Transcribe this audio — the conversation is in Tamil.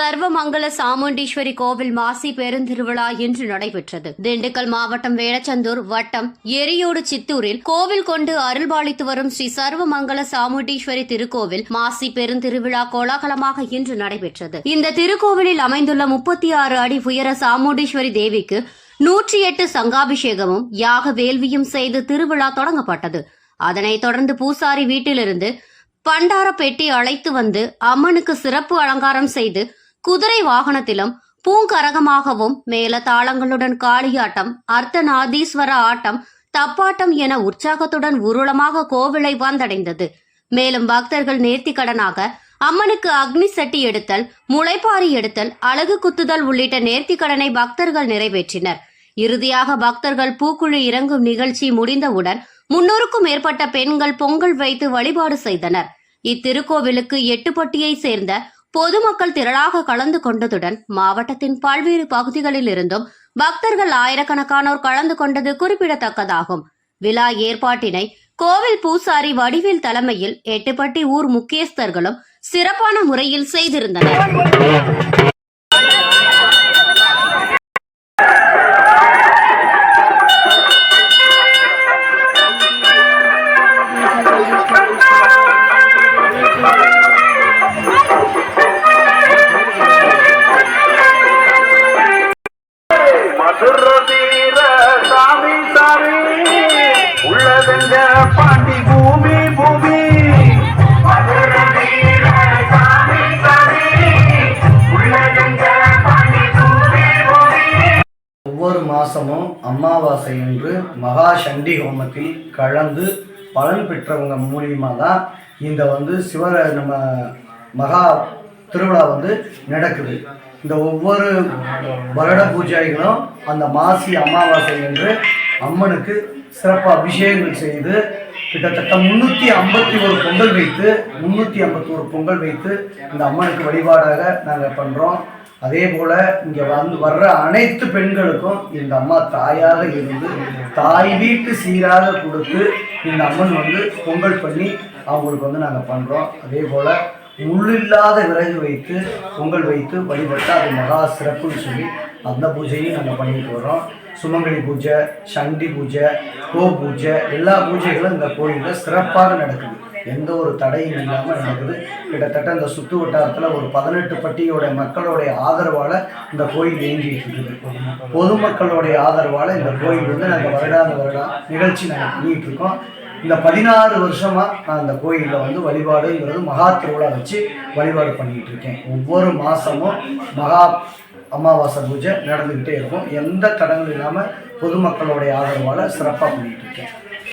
சர்வமங்கல சாமுண்டீஸ்வரி கோவில் மாசி பெருந்திருவிழா இன்று நடைபெற்றது. திண்டுக்கல் மாவட்டம் வேளச்சந்தூர் வட்டம் எரியோடு சித்தூரில் கோவில் கொண்டு அருள்பாலித்து வரும் ஸ்ரீ சர்வமங்கல சாமுண்டீஸ்வரி திருக்கோவில் மாசி பெருந்திருவிழா கோலாகலமாக இன்று நடைபெற்றது. இந்த திருக்கோவிலில் அமைந்துள்ள முப்பத்தி ஆறு அடி உயர சாமுண்டீஸ்வரி தேவிக்கு நூற்றி எட்டு சங்காபிஷேகமும் யாக வேள்வியும் செய்து திருவிழா தொடங்கப்பட்டது. அதனைத் தொடர்ந்து பூசாரி வீட்டிலிருந்து பண்டார பெட்டி அழைத்து வந்து அம்மனுக்கு சிறப்பு அலங்காரம் செய்து குதிரை வாகனத்திலும் பூங்கரகமாகவும் மேல தாளங்களுடன் காளியாட்டம் அர்த்தநாதீஸ்வர ஆட்டம் தப்பாட்டம் என உற்சாகத்துடன் உருளமாக கோவிலை வந்தடைந்தது. மேலும் பக்தர்கள் நேர்த்திக்கடனாக அம்மனுக்கு அக்னி சட்டி எடுத்தல் முளைப்பாரி எடுத்தல் அழகு குத்துதல் உள்ளிட்ட நேர்த்திக்கடனை பக்தர்கள் நிறைவேற்றினர். இறுதியாக பக்தர்கள் பூக்குழி இறங்கும் நிகழ்ச்சி முடிந்தவுடன் முன்னூறுக்கும் மேற்பட்ட பெண்கள் பொங்கல் வைத்து வழிபாடு செய்தனர். இத்திருக்கோவிலுக்கு எட்டுப்பட்டியை சேர்ந்த பொதுமக்கள் திரளாக கலந்து கொண்டதுடன் மாவட்டத்தின் பல்வேறு பகுதிகளில் இருந்தும் பக்தர்கள் ஆயிரக்கணக்கானோர் கலந்து கொண்டது குறிப்பிடத்தக்கதாகும். விழா ஏற்பாட்டினை கோவில் பூசாரி வடிவில் தலைமையில் எட்டுப்பட்டி ஊர் முக்கியஸ்தர்களும் சிறப்பான முறையில் செய்திருந்தனர். மதுர சாமி சாமி உள்ளதெங்க பாண்டி பூமி பூமி? மதுர சாமி சாமி உள்ளதெங்க பாண்டி பூமி பூமி? ஒவ்வொரு மாசமும் அமாவாசை என்று மகா சண்டி ஹோமத்தில் கலந்து பலன் பெற்றவங்க மூலியமாக தான் இந்த வந்து சிவ நம்ம மகா திருவிழா வந்து நடக்குது. இந்த ஒவ்வொரு வருட பூஜாரிகளும் அந்த மாசி அமாவாசை என்று அம்மனுக்கு சிறப்பு அபிஷேகங்கள் செய்து கிட்டத்தட்ட முன்னூற்றி ஐம்பத்தி ஒரு பொங்கல் வைத்து முன்னூற்றி ஐம்பத்தி ஒரு பொங்கல் வைத்து இந்த அம்மனுக்கு வழிபாடாக நாங்கள் பண்ணுறோம் அதே போல் இங்கே வந்து வர்ற அனைத்து பெண்களுக்கும் இந்த அம்மா தாயாக இருந்து தாய் வீட்டு சீராக கொடுத்து இந்த அம்மன் வந்து பொங்கல் பண்ணி அவங்களுக்கு வந்து நாங்கள் பண்ணுறோம் அதே போல் முள்ளில்லாத விறகு வைத்து பொங்கல் வைத்து வழிபட்டு அது மகா சிறப்புன்னு சொல்லி அந்த பூஜையும் நம்ம பண்ணிட்டு வரோம் சுமங்கலி பூஜை சண்டி பூஜை கோ பூஜை எல்லா பூஜைகளும் இந்த கோயிலில் சிறப்பாக நடக்குது. எந்த ஒரு தடையும் இல்லாமல் நடக்குது. கிட்டத்தட்ட இந்த சுற்று வட்டாரத்தில் ஒரு பதினெட்டு பட்டியோட மக்களுடைய ஆதரவால் இந்த கோயில் இயங்கிட்டு இருக்குது. பொதுமக்களுடைய ஆதரவால் இந்த கோயில் வந்து நாங்கள் வருடாந்த வருடம் நிகழ்ச்சி நாங்கள் பண்ணிகிட்டு இருக்கோம். இந்த பதினாறு வருஷமாக நான் அந்த கோயிலில் வந்து வழிபாடுங்கிறது மகா திருவிழா வச்சு வழிபாடு பண்ணிக்கிட்டு இருக்கேன். ஒவ்வொரு மாதமும் மகா அமாவாசை பூஜை நடந்துக்கிட்டே இருக்கும். எந்த தடங்களும் இல்லாமல் பொதுமக்களுடைய ஆதரவால் சிறப்பாக பண்ணிகிட்டு இருக்கேன்.